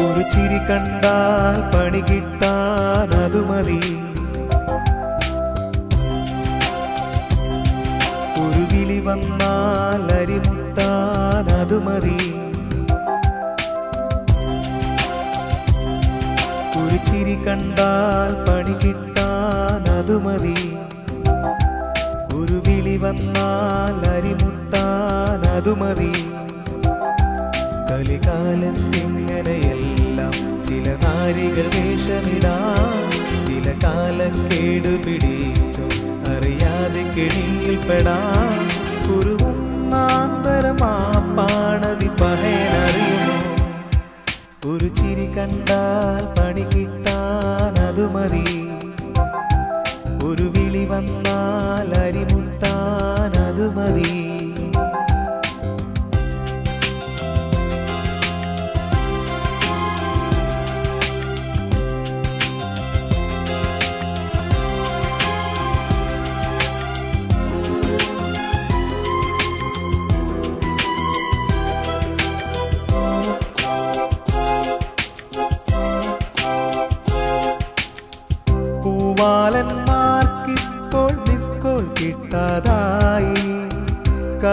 ചിരി കണ്ടാൽ പണി കിട്ടാൻ അത് മതി. ഒരു വിളി വന്നാൽ അരിമുട്ടാൻ അത് മതി. ഒരു ചിരി കണ്ടാൽ പണി കിട്ടാൻ അത് മതി. ഒരു വിളി വന്നാൽ അരിമുട്ടാൻ അത് മതി. കലികാലത്തിങ്ങനെയെല്ലാം ചില നാരികൾ വേഷമിടാ ചില കാലക്കേട് പിടിച്ചു അറിയാതെ കെടിയിൽപ്പെടാ കുരുവന്നാന്തരമാപ്പാണതി പഹയനറിയുമോ ഒരു ചിരി കണ്ടാൽ പണി കിട്ടാൻ അത് മതി. ഒരു വിളി വന്നാൽ അരിമുട്ടാൻ അത് മതി.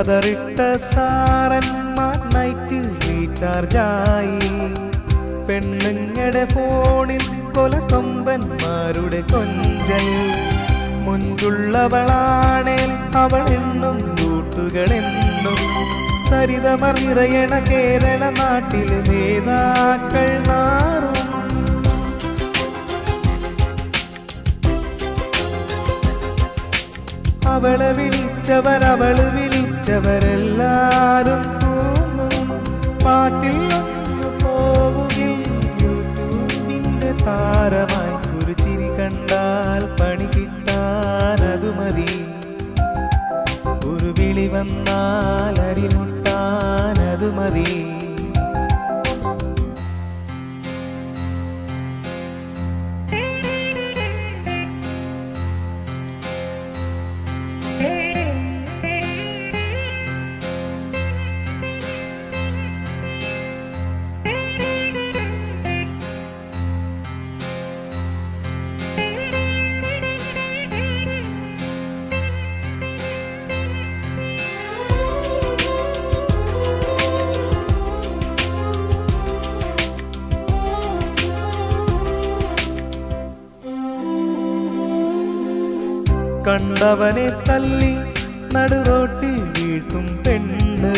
കതറിട്ട സാറന്മാർ നൈറ്റിൽ റീചാർജായി പെണ്ണുങ്ങളുടെ ഫോണിൽ കൊല കൊമ്പന്മാരുടെ കൊഞ്ചൽ. മുൻപുള്ളവളാണേൽ അവൾ എണ്ണും കൂട്ടുകളെന്നും സരിതമറിയണ കേരള നാട്ടിലെ നേതാക്കൾ നാറും. അവളെ വിളിച്ചവർ അവൾ വിളിച്ചവരെല്ലാരും തോന്നും പാട്ടിൽ ഒന്ന് പോവുകിൽ യൂട്യൂബിന്റെ താരമായി ഒരു ചിരി കണ്ടാൽ പണി കിട്ടാൻ അത് മതി. ഒരു വിളി വന്നാൽ അരിമുട്ടാൻ അത് മതി. കണ്ടവനെ തല്ലി നടുറോട്ടിൽ വീഴ്ത്തും പെണ്ണ്.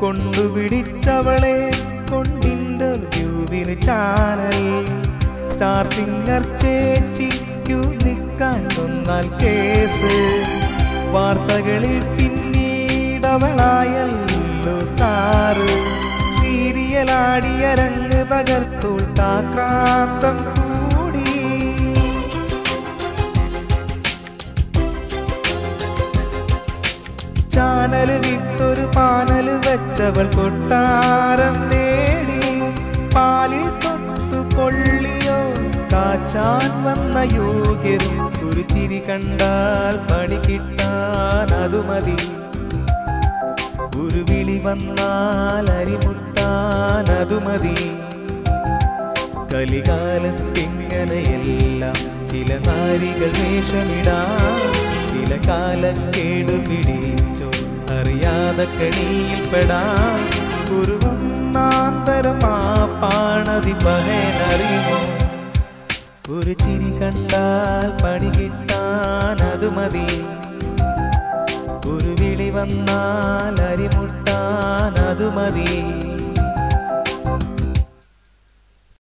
കൊണ്ടുപിടിച്ചവളെ കൊണ്ടിന്റർവ്യൂവിന് ചാനൽ. സ്റ്റാർ സിംഗർ ചേച്ചി ക്യൂ നിൽക്കാൻ കേസ്. വാർത്തകളിൽ പിന്നീടവളായല്ലോ സ്റ്റാർ. സീരിയലാടിയരങ്ങ് തകർത്തോൾ താക്രാന്തം ചാനൽ വിട്ടൊരു പാനൽ വെച്ചവൾ കൊട്ടാരം നേടി. പാലിൽ തൊട്ടു പൊള്ളിയോ കാച്ചാൻ വന്ന യോഗ്യരും ഒരു ചിരി കണ്ടാൽ പണി കിട്ടാൻ അത് മതി. ഒരു വിളി വന്നാൽ അരിമുട്ടാൻ അത് മതി. കലികാലത്തിങ്ങനെയെല്ലാം ചില നാരികൾ വേഷമിടാം ചില കാലക്കേടു പിടിച്ചോ അറിയാതെ കണിയിൽപ്പെടാം കുരുവന്നാന്തരമാപ്പാണതി പഹനറിയുമോ ഒരു ചിരി കണ്ടാൽ പണി കിട്ടാൻ മതി. ഒരു വിളി വന്നാൽ അരിമുട്ടാൻ മതി.